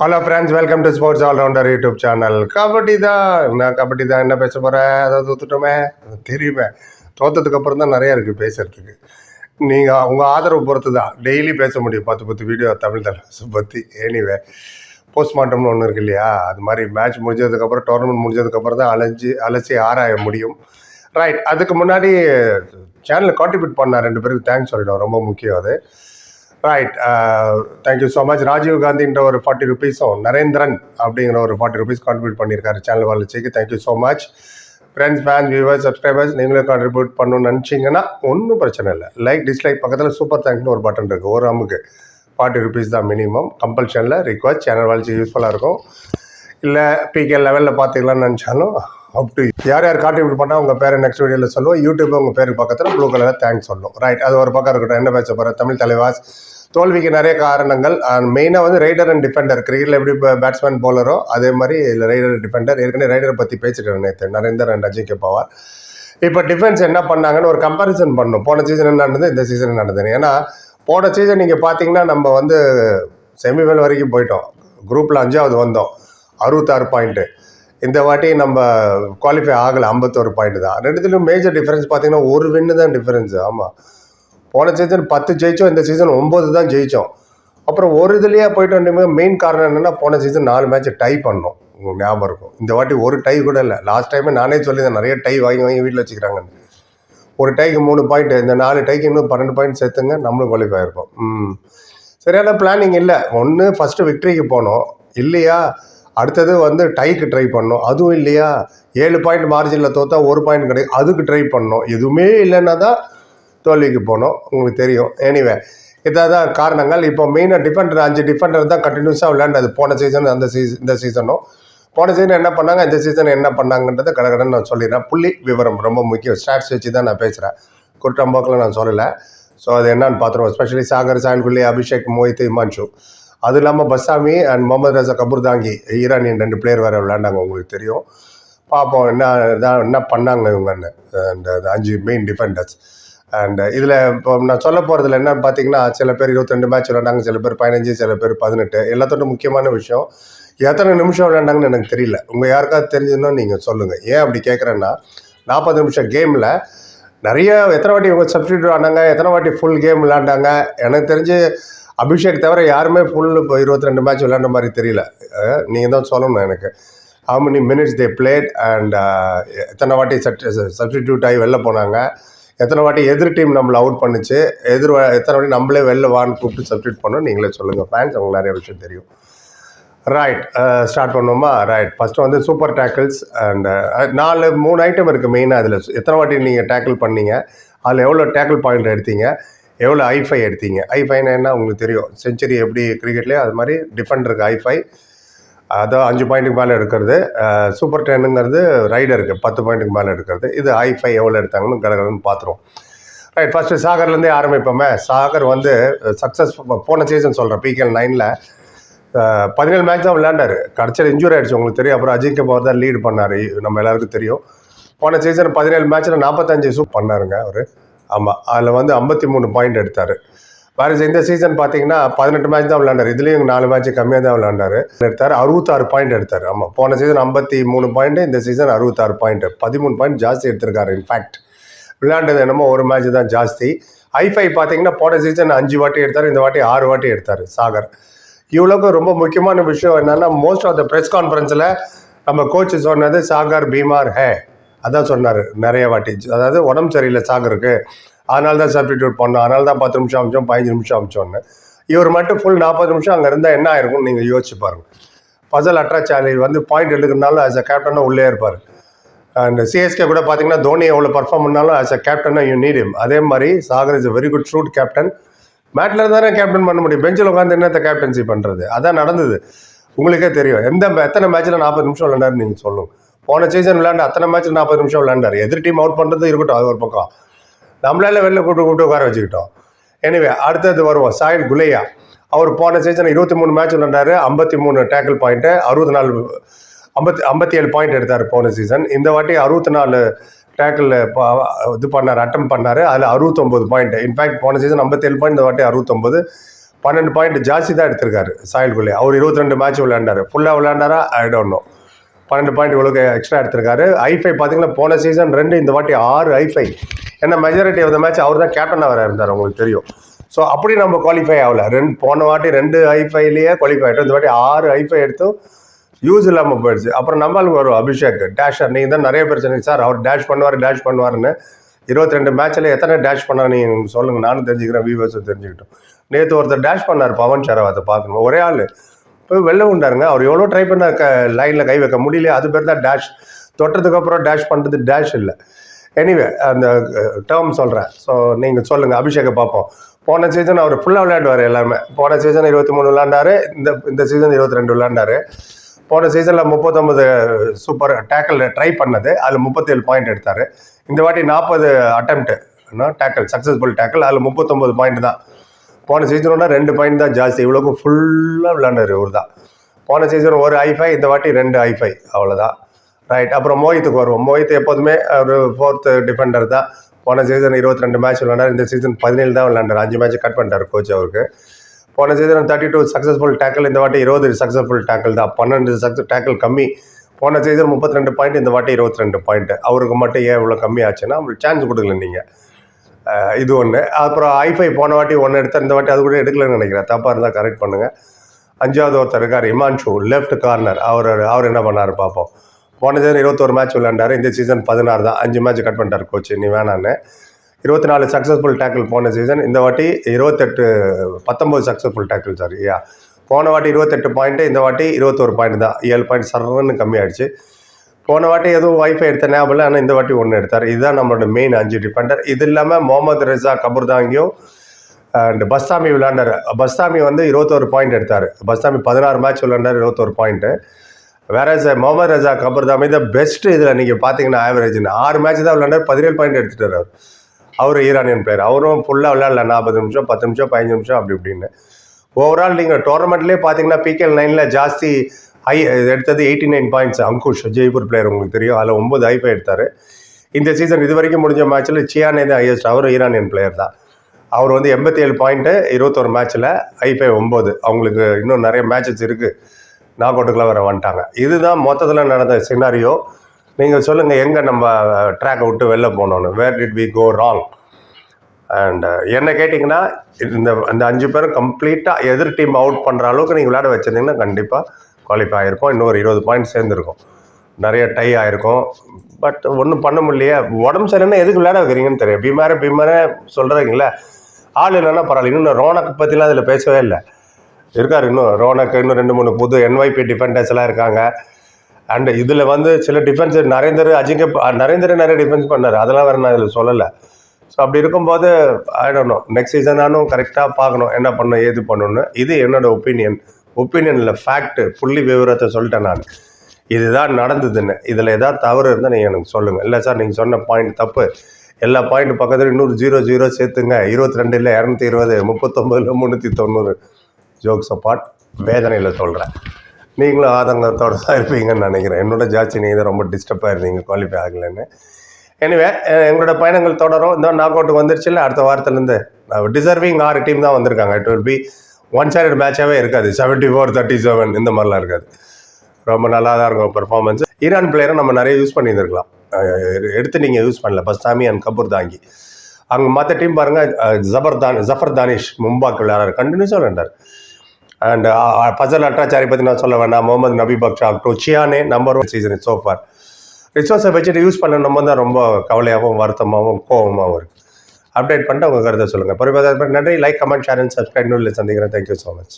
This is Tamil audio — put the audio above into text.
Hello friends welcome to sports allrounder YouTube channel kabaddi தான். நான் கபடி தான்? என்ன பேச போகிறேன் அதை தோத்துட்டோமே? தெரியுமே. தோத்ததுக்கு அப்புறம் தான் நிறையா இருக்குது பேசுகிறதுக்கு நீங்கள் உங்கள் ஆதரவு பொறுத்து தான். டெய்லி பேச முடியும். பத்து பத்து வீடியோ தமிழ் தலைவரை பற்றி எனிவே போஸ்ட்மார்ட்டம்னு ஒன்று இருக்கு இல்லையா? அது மாதிரி மேட்ச் முடிஞ்சதுக்கப்புறம் டோர்னமெண்ட் முடிஞ்சதுக்கப்புறம் தான் அலைஞ்சி அலசி ஆராய முடியும். ரைட் அதுக்கு முன்னாடி சேனலை கான்ட்ரிபியூட் பண்ண ரெண்டு பேருக்கு தேங்க்ஸ் சொல்லிடும் ரொம்ப முக்கியம் அது. Right thank you so much Rajiv காந்தின்ற ஒரு ஃபார்ட்டி ருபீஸும் நரேந்திரன் அப்படிங்கிற ஒரு ஃபார்ட்டி ருபீஸ் கான்ட்ரிபியூட் பண்ணியிருக்காரு சேனல் வளர்ச்சிக்கு. Thank you so much friends fans viewers subscribers நீங்களும் கான்ட்ரிபியூட் பண்ணணும்னு நினச்சிங்கன்னா ஒன்றும் பிரச்சனை இல்லை. லைக் டிஸ்லைக் பக்கத்தில் சூப்பர் தேங்க்னு ஒரு பட்டன் இருக்குது ஒரு அமுக்கு ஃபார்ட்டி ருபீஸ் தான் மினிமம் கம்பல்ஷனில் ரிக்வஸ்ட் சேனல் வளர்ச்சி யூஸ்ஃபுல்லாக இருக்கும். இல்லை பிகே லெவலில் பார்த்துக்கலாம்னு நினச்சாலும் அப் டு யார் யார் கான்ட்ரிபியூட் பண்ணால் உங்கள் பேரை நெக்ஸ்ட் வீடியோவில் சொல்லுவோம். யூடியூப் உங்கள் பேருக்கு பக்கத்தில் ப்ளூ கலரில் தேங்க்ஸ் சொல்லும். ரைட் அது ஒரு பக்கம் இருக்கட்டும். என்ன பேச போகிறேன் தமிழ் தலைவாஸ். தோல்விக்கு நிறைய காரணங்கள். மெயினாக வந்து ரைடர் அண்ட் டிஃபெண்டர் கிரிக்கெட்டில் எப்படி பேட்ஸ்மேன் போலரோ அதே மாதிரி இதில் ரைடர் டிஃபெண்டர் ஏற்கனவே ரைடரை பற்றி பேசிட்டேன் நேற்று நரேந்தர் அண்ட் அஜிங்கே பவார். இப்போ டிஃபென்ஸ் என்ன பண்ணாங்கன்னு ஒரு கம்பேரிசன் பண்ணணும் போன சீசன் என்ன நடந்தது? இந்த சீசன் என்ன நடந்தது. ஏன்னா போன சீசன் நீங்கள் பார்த்தீங்கன்னா நம்ம வந்து செமிஃபைனல் வரைக்கும் போயிட்டோம். குரூப்பில் அஞ்சாவது வந்தோம். அறுபத்தாறு பாயிண்ட்டு இந்த வாட்டி நம்ம குவாலிஃபை ஆகலை ஐம்பத்தோரு பாயிண்ட் தான். ரெண்டுத்துலையும் மேஜர் டிஃபரன்ஸ் பார்த்தீங்கன்னா ஒரு வின்னு தான் டிஃபரன்ஸ் ஆமாம் போன சீசன் பத்து ஜெயிச்சோம் இந்த சீசன் ஒம்பது தான் ஜெயித்தோம் அப்புறம் ஒரு இதுலேயே போயிட்டு வந்து மெயின் காரணம் என்னென்னா போன சீசன் நாலு மேட்ச் டை பண்ணோம். உங்களுக்கு ஞாபகம் இருக்கும் இந்த வாட்டி ஒரு டை கூட இல்லை. லாஸ்ட் டைமே நானே சொல்லியிருந்தேன் நிறைய டை வாங்கி வாங்கி வீட்டில் வச்சுக்கிறாங்கன்னு. ஒரு டைக்கு மூணு பாயிண்ட் இந்த நாலு டைக்கு இன்னும் பன்னெண்டு பாயிண்ட் சேர்த்துங்க நம்மளும் குவாலிஃபை இருப்போம். ம். சரியான பிளானிங் இல்லை. ஒன்று ஃபஸ்ட்டு விக்ட்ரிக்கு போனோம். இல்லையா? அடுத்தது வந்து டைக்கு ட்ரை பண்ணோம். அதுவும் இல்லையா? ஏழு பாயிண்ட் மார்ஜினில் தோற்றா ஒரு பாயிண்ட் கிடைக்கும் அதுக்கு ட்ரை பண்ணோம். எதுவுமே இல்லைன்னா தான் தோல்விக்கு போனோம். உங்களுக்கு தெரியும். எனிவே இதான் காரணங்கள். இப்போ மெயினாக டிஃபெண்டர் அஞ்சு டிஃபெண்டர் தான் கண்டினியூஸாக விளையாண்டது. போன சீசன் அந்த சீசன் இந்த சீசனும் போன சீசன் என்ன பண்ணாங்க? இந்த சீசன் என்ன பண்ணாங்கன்றதை கடகடன்னு நான் சொல்லிடுறேன். புள்ளி விவரம் ரொம்ப முக்கியம். ஸ்டாட்ஸ் வச்சு தான் நான் பேசுகிறேன் குற்றம்போக்கில் நான் சொல்லலை. ஸோ அது என்னன்னு பார்த்துருவோம். ஸ்பெஷலி சாகர் சாயல்குள்ளி அபிஷேக் மோஹித் இமான்ஷு. அது இல்லாமல் Bastami and Mohammad Reza கபூர்தாங்கி Iranian ரெண்டு பிளேயர் வேறு விளையாண்டாங்க உங்களுக்கு தெரியும். பார்ப்போம் என்ன தான் என்ன பண்ணாங்க இவங்கன்னு அந்த அஞ்சு மெயின் டிஃபெண்டர்ஸ் அண்ட் இதில் இப்போ நான் சொல்ல போகிறதுல என்னன்னு பார்த்தீங்கன்னா சில பேர் இருபத்தெண்டு மேட்ச் விளையாண்டாங்க சில பேர் பதினஞ்சு சில பேர் பதினெட்டு. எல்லாத்தோட முக்கியமான விஷயம் எத்தனை நிமிஷம் விளையாண்டாங்கன்னு எனக்கு தெரியல. உங்கள் யாருக்காவது தெரிஞ்சதுன்னா நீங்கள் சொல்லுங்கள் ஏன் அப்படி கேட்குறேன்னா நாற்பது நிமிஷம் கேமில் நிறைய எத்தனை வாட்டி இவங்க சப்ஸ்டியூட் ஆனாங்க எத்தனை வாட்டி ஃபுல் கேம் விளாண்டாங்க எனக்கு தெரிஞ்சு அபிஷேக் தவிர யாருமே ஃபுல் இப்போ இருபத்தி ரெண்டு மேட்ச் விளையாண்ட மாதிரி தெரியல. நீங்கள் தான் சொல்லணும் எனக்கு. How many minutes they played and எத்தனை வாட்டி சப்ஸ்டிடியூட் ஆகி வெளில போனாங்க. எத்தனை வாட்டி எதிர் டீம் நம்மளை அவுட் பண்ணுச்சு. எதிர் எத்தனை வாட்டி நம்மளே வெளில வான்னு கூப்பிட்டு சப்ஸ்டியூட் பண்ணோம் நீங்களே சொல்லுங்கள் ஃபேன்ஸ் அவங்க நிறைய விஷயம் தெரியும். ரைட் ஸ்டார்ட் பண்ணோமா ரைட் ஃபஸ்ட்டு வந்து சூப்பர் டேக்கிள்ஸ் அண்ட் நாலு மூணு ஐட்டம் இருக்குது மெயினாக அதில். எத்தனை வாட்டி நீங்கள் டேக்கிள் பண்ணீங்க? அதில் எவ்வளோ டேக்கிள் பாயிண்ட் எடுத்தீங்க? எவ்வளோ ஐஃபை எடுத்தீங்க? ஐஃபைனா என்ன உங்களுக்கு தெரியும்? செஞ்சுரி எப்படி கிரிக்கெட்லேயே அது மாதிரி டிஃபெண்டருக்கு ஐஃபை அதான் அஞ்சு பாயிண்ட்டுக்கு மேலே எடுக்கிறது. சூப்பர் டென்னுங்கிறது ரைடருக்கு பத்து பாயிண்ட்டுக்கு மேலே எடுக்கிறது. இது ஐஃபை எவ்வளோ எடுத்தாங்கன்னு கடகடன்னு பார்த்துருவோம் ரைட் ஃபஸ்ட்டு சாகர்லேருந்தே ஆரம்பிப்போமே. சாகர் வந்து சக்ஸஸ் போன சீசன் சொல்கிறேன் பிகேஎல் நைனில் பதினேழு மேட்ச் தான் விளையாண்டார். கடைசியில் இன்ஜூரி ஆகிடுச்சு உங்களுக்கு தெரியும். அப்புறம் அஜிங்க பவர் தான் லீட் பண்ணார். நம்ம எல்லாருக்கும் தெரியும். போன சீசன் பதினேழு மேட்ச்சில் நாற்பத்தஞ்சு சூப் பண்ணாருங்க அவர். ஆமாம் அதில் வந்து ஐம்பத்தி மூணு பாயிண்ட் எடுத்தார். பாரிஸ் இந்த சீசன் பார்த்தீங்கன்னா பதினெட்டு மேட்ச் தான் விளையாண்டார். இதுலேயும் நாலு மேட்ச் கம்மியாக தான் விளையாண்டாரு. எடுத்தார் அறுபத்தாறு பாயிண்ட் எடுத்தார். ஆமாம் போன சீசன் ஐம்பத்தி மூணு பாயிண்ட் இந்த சீசன் அறுபத்தாறு பாயிண்ட் பதிமூணு பாயிண்ட் ஜாஸ்தி எடுத்திருக்காரு இன்ஃபேக்ட் விளையாண்டது என்னமோ ஒரு மேட்ச் தான் ஜாஸ்தி. ஐஃபை பார்த்தீங்கன்னா போன சீசன் அஞ்சு வாட்டி எடுத்தார் இந்த வாட்டி ஆறு வாட்டி எடுத்தார் சாகர். இவ்வளோக்கு ரொம்ப முக்கியமான விஷயம் என்னென்னா மோஸ்ட் ஆஃப் த ப்ரெஸ் கான்ஃபரன்ஸில் நம்ம கோச் சொன்னது சாகர் பீமார் ஹே. அதான் சொன்னார் நிறைய வாட்டி. அதாவது உடம்பு சரியில்லை சாகருக்கு அதனால தான் சப்ஸ்டிடியூட் பண்ணோம். அதனால தான் பத்து நிமிஷம் அமிச்சோம் பதினஞ்சு நிமிஷம் அமிச்சோன்னு இவர் மட்டும் ஃபுல் நாற்பது நிமிஷம் அங்கே இருந்தால் என்ன ஆயிருக்கும்னு நீங்கள் யோசிச்சு பாருங்க. ஃபசல் அட்ராச்சாலி வந்து பாயிண்ட் எடுக்கிறனாலும் ஆஸ் அ கேப்டனாக உள்ளே இருப்பார். அண்ட் சிஎஸ்கே கூட பார்த்தீங்கன்னா தோனி எவ்வளோ பர்ஃபார்ம் பண்ணாலும் ஆஸ் அ கேப்டனாக யூ நீட் இம் அதே மாதிரி Sagar is very good shoot captain மேட்டில் தானே கேப்டன் பண்ண முடியும். பெஞ்சில் உட்காந்து என்னத்தை கேப்டன்சி பண்ணுறது அதான் நடந்தது. உங்களுக்கே தெரியும். எந்த எத்தனை மேட்ச்சில் நாற்பது நிமிஷம் விளையாண்டாரு நீங்கள் சொல்லுங்கள் போன சீசன் விளையாண்டு அத்தனை மேட்ச் நாற்பது நிமிஷம் விளையாண்டாரு. எதிர் டீம் அவுட் பண்ணுறது இருக்கட்டும் அது ஒரு பக்கம். நம்மளால வெளில கூப்பிட்டு கூப்பிட்டு உட்கார வச்சுக்கிட்டோம். எனிவே அடுத்தது வருவோம். சாயில் குலையா. அவர் போன சீசன் இருபத்தி மூணு மேட்ச் விளையாண்டாரு ஐம்பத்தி மூணு டேக்கிள் பாயிண்ட்டு அறுபத்தி நாலு ஐம்பத்தி ஐம்பத்தி ஏழு பாயிண்ட் எடுத்தார் போன சீசன் இந்த வாட்டி அறுபத்தி நாலு டேக்கிள் இது பண்ணார் அட்டம் பண்ணார். அதில் அறுபத்தொம்போது பாயிண்ட் இன்ஃபேக்ட் போன சீசன் ஐம்பத்தேழு பாயிண்ட் இந்த வாட்டி அறுபத்தொம்போது பன்னெண்டு பாயிண்ட் ஜாஸ்தி தான் எடுத்திருக்காரு சாயல் குள்ளே அவர் இருபத்தி ரெண்டு மேட்ச் விளையாண்டாரு. ஃபுல்லாக விளையாண்டாரா? ஐ டோன்ட் நோ பன்னெண்டு பாயிண்ட் இவ்வளோ எக்ஸ்ட்ரா எடுத்திருக்காரு. ஐஃபை பார்த்தீங்கன்னா போன சீசன் ரெண்டு இந்த வாட்டி ஆறு ஐஃபை ஏன்னா மெஜாரிட்டி ஆஃப் த மேட்ச் அவர் தான் கேப்டனாக வர இருந்தார் உங்களுக்கு தெரியும். ஸோ அப்படி நம்ம குவாலிஃபை ஆகல. ரெண்டு போன வாட்டி ரெண்டு ஐஃபைலேயே குவாலிஃபை ஆகிட்டோம் இந்த வாட்டி ஆறு ஐஃபை எடுத்தும் யூஸ் இல்லாமல் போயிடுச்சு. அப்புறம் நம்மளுக்கு வரும் அபிஷேக் டேஷர் நீங்கள் தான் நிறைய பேர் சொன்னீங்க சார் அவர் டேஷ் பண்ணுவார் டேஷ் பண்ணுவார்னு இருபத்தி ரெண்டு மேட்ச்சில் எத்தனை டேஷ் பண்ணார் நீங்கள் சொல்லுங்கள் நானும் தெரிஞ்சுக்கிறேன் வியூவர்ஸும் தெரிஞ்சுக்கிட்டோம். நேற்று ஒருத்தர் டேஷ் பண்ணார் பவன் சரவாத்தை பார்க்கணும். ஒரே ஆள். இப்போ வெளில உண்டாருங்க. அவர் எவ்வளோ ட்ரை பண்ணார் க லைனில் கை வைக்க முடியல அது பேர் தான் டேஷ் தொட்டதுக்கப்புறம் டேஷ் பண்ணுறது டேஷ் இல்லை. எனிவே அந்த டேர்ம் சொல்கிறேன் ஸோ நீங்கள் சொல்லுங்கள் அபிஷேகை பார்ப்போம். போன சீசன் அவர் ஃபுல்லாக விளையாடுவார் எல்லாருமே போன சீசன் இருபத்தி மூணு விளாண்டாரு இந்த இந்த சீசன் இருபத்தி ரெண்டு விளாண்டாரு போன சீசனில் முப்பத்தொம்பது சூப்பர் டேக்கிள் ட்ரை பண்ணது அதில் முப்பத்தேழு பாயிண்ட் எடுத்தார். இந்த வாட்டி நாற்பது அட்டம்ப்ட் டேக்கிள் சக்ஸஸ்ஃபுல் டேக்கிள் அதில் முப்பத்தொம்பது பாயிண்ட் தான். போன சீசனோட ரெண்டு பாயிண்ட் தான் ஜாஸ்தி. இவ்வளோக்கும் ஃபுல்லாக விளாண்டாரு இவர் தான் போன சீசன் ஒரு ஐஃபை இந்த வாட்டி ரெண்டு ஐஃபை அவ்வளோதான் ரைட் அப்புறம் மோஹித்துக்கு வருவோம். மோஹித் எப்போதுமே ஒரு ஃபோர்த்து டிஃபெண்டர் தான். போன சீசன் இருபத்தி ரெண்டு மேட்ச் விளாண்டார் இந்த சீசன் பதினேழு தான் விளாண்டார் அஞ்சு மேட்ச் கட் பண்ணிட்டார் கோச் அவருக்கு. போன season thirty two successful tackle இந்த வாட்டி இருபது சக்ஸஸ்ஃபுல் டேக்கிள் தான். பன்னெண்டு சக்ஸஸ் டேக்கிள் கம்மி. போன சீசன் முப்பத்தி ரெண்டு பாயிண்ட் இந்த வாட்டி இருபத்தி ரெண்டு பாயிண்ட் அவருக்கு மட்டும் ஏன் இவ்வளோ கம்மி ஆச்சுன்னா அவங்களுக்கு சான்ஸ் கொடுக்கல நீங்கள் இது ஒன்று அப்புறம் ஐஃபை போன வாட்டி ஒன்று எடுத்தார் இந்த வாட்டி அது கூட எடுக்கலன்னு நினைக்கிறேன். தப்பாக இருந்தால் கரெக்ட் பண்ணுங்கள் அஞ்சாவது ஒருத்தர் இருக்கார் இமான்ஷு லெஃப்ட் கார்னர் அவர் அவர் என்ன பண்ணார் பார்ப்போம் போன சீசன் இருபத்தோரு மேட்ச் விளையாண்டார். இந்த சீசன் பதினாறு தான். அஞ்சு மேட்ச் கட் பண்ணிட்டார் கோச் நீ வேணான்னு. இருபத்தி நாலு சக்ஸஸ்ஃபுல் டேக்கிள் போன சீசன் இந்த வாட்டி இருபத்தெட்டு பத்தொம்போது சக்ஸஸ்ஃபுல் டேக்கிள் சார் ஐயா போன வாட்டி இருபத்தெட்டு பாயிண்ட்டு இந்த வாட்டி இருபத்தோரு பாயிண்ட் தான். ஏழு பாயிண்ட் சரன்னு கம்மியாயிடுச்சு. போன வாட்டி எதுவும் வைஃபை எடுத்த ஞாபகம் இல்லை ஆனால் இந்த வாட்டி ஒன்று எடுத்தார். இதுதான் நம்மளோட மெயின் அஞ்சு டிஃபெண்டர் இது இல்லாமல் முகமது ரிசா கபூர்தாங்கியும் அண்ட் பஸ்தாமி விளாண்டார் பஸ்தாமி வந்து இருபத்தோரு பாயிண்ட் எடுத்தார். பஸ்தாமி பதினாறு மேட்ச் விளாண்டார் இருபத்தோரு பாயிண்ட்டு வேற முகமது ரஜா கபர்தாமி த பெஸ்ட் இதில் நீங்கள் பார்த்தீங்கன்னா ஆவரேஜ்னு ஆறு மேட்ச் தான் விளாண்டார் பதினேழு பாயிண்ட் எடுத்துட்டார் அவர். அவர் ஈரானியன் பிளேயர் அவரும் ஃபுல்லாக விளையாடல நாற்பது நிமிஷம் பத்து நிமிஷம் பதினஞ்சு நிமிஷம் அப்படி இப்படின்னு. ஓவரால் நீங்கள் டோர்னமெண்ட்லேயே பார்த்தீங்கன்னா பிகேஎல் நைனில் ஜாஸ்தி ஐ எடுத்தது eighty nine points Ankush Jaipur player உங்களுக்கு தெரியும். அதில் ஒம்பது ஐபை எடுத்தார். இந்த சீசன் இது வரைக்கும் முடிஞ்ச மேட்ச்சில் சியானே தான் ஹையஸ்ட் அவரும் ஈரானியன் பிளேயர் தான். அவர் வந்து எண்பத்தி ஏழு பாயிண்ட்டு இருபத்தொரு மேட்ச்சில் ஐபை ஒம்பது அவங்களுக்கு இன்னும் நிறைய மேட்சஸ் இருக்குது நாக் அவுட்டுக்கெலாம் வர வந்துட்டாங்க. இதுதான் மொத்தத்தில் நடந்த சினாரியோ நீங்கள் சொல்லுங்கள் எங்கே நம்ம ட்ராக்கை விட்டு வெளில போனோன்னு where did we go wrong and என்ன கேட்டிங்கன்னா இந்த அந்த அஞ்சு பேரும் கம்ப்ளீட்டாக எதிர் டீம் அவுட் பண்ணுற அளவுக்கு நீங்கள் விளையாட வச்சிருந்தீங்கன்னா கண்டிப்பாக குவாலிஃபை ஆகிருக்கோம் இன்னொரு இருபது பாயிண்ட் சேர்ந்துருக்கும். நிறைய டை ஆகிருக்கும் பட் ஒன்றும் பண்ண முடியலையே. உடம்பு சரியில்லைன்னா எதுக்கு விளையாட வைக்கிறீங்கன்னு தெரியும். பிமார பிமார சொல்கிறீங்களே ஆள் இல்லைன்னா பரவாயில்ல. இன்னும் ரோனக்கு பற்றிலாம் அதில் பேசவே இல்லை. இருக்கார் இன்னும். ரோனக்கு இன்னும் ரெண்டு மூணு புது என்ஒய்பி டிஃபெண்டர்ஸ்லாம் இருக்காங்க. அண்டு இதில் வந்து சில டிஃபென்ஸ் நரேந்தர் அஜிங்க நரேந்தர் நிறைய டிஃபென்ஸ் பண்ணார். அதெல்லாம் வேறு நான் இதில் சொல்லலை. ஸோ அப்படி இருக்கும்போது ஆயிடணும் நெக்ஸ்ட் சீசனானும் கரெக்டாக பார்க்கணும். என்ன பண்ணணும் ஏது பண்ணணும்னு. இது என்னோடய ஒப்பீனியன் ஒப்பீனியனில் ஃபேக்ட்டு புள்ளி விவரத்தை சொல்லிட்டேன் நான். இதுதான் நடந்ததுன்னு. இதில் ஏதாவது தவறு இருந்தால் நீங்கள் எனக்கு சொல்லுங்கள் இல்லை சார் நீங்கள் சொன்ன பாயிண்ட் தப்பு. எல்லா பாயிண்ட் பக்கத்தில் இன்னொரு ஜீரோ ஜீரோ சேர்த்துங்க. இருபத்தி ரெண்டு இல்லை இரநூத்தி இருபது முப்பத்தொம்பதில் முந்நூற்றி தொண்ணூறு. ஜோக்ஸ் அப்பாட் வேதனையில் சொல்கிறேன் நீங்களும் ஆதங்கத்தோடு தான் இருப்பீங்கன்னு நினைக்கிறேன். என்னோட ஜாட்சி நீங்கள் தான் ரொம்ப டிஸ்டர்பாக இருந்தீங்க குவாலிஃபை ஆகலைன்னு. எனிவே எங்களோட பயணங்கள் தொடரும். இந்த நாக் அவுட்டுக்கு வந்துருச்சுல்ல அடுத்த வாரத்துலேருந்து. டிசர்விங் ஆறு டீம் தான் வந்திருக்காங்க. It will be one sided மேட்சாகவே இருக்காது. செவன்ட்டி ஃபோர் தேர்ட்டி செவன் இந்த மாதிரிலாம் இருக்காது. ரொம்ப நல்லா தான் இருக்கும் பெர்ஃபார்மன்ஸ் ஈரான் பிளேயரை நம்ம நிறைய யூஸ் பண்ணியிருந்துருக்கலாம். எடுத்து நீங்கள் யூஸ் பண்ணல. பஸ்தாமி அண்ட் கபூர் தாங்கி அங்கே மற்ற டீம் பாருங்கள் ஜபர் தான் ஜஃபர் தானிஷ் மும்பாக்கு விளையாடுறாரு. கண்டினியூஸாக விளையாண்டார். அண்ட் ஃபசல் அட்டாச்சாரி பற்றி நான் சொல்ல வேண்டாம். Mohammad Nabibakhsh to Chiyaneh number one season so far ரிசோர்ஸை வச்சுட்டு யூஸ் பண்ண நம்ம தான் ரொம்ப கவலையாகவும் வருத்தமாகவும் கோபமாகவும் இருக்குது அப்டேட் பண்ணிட்டு உங்கள் கருத்தை சொல்லுங்கள் பொறுப்பாக நன்றி. Like comment share and subscribe சந்திக்கிறேன். Thank you so much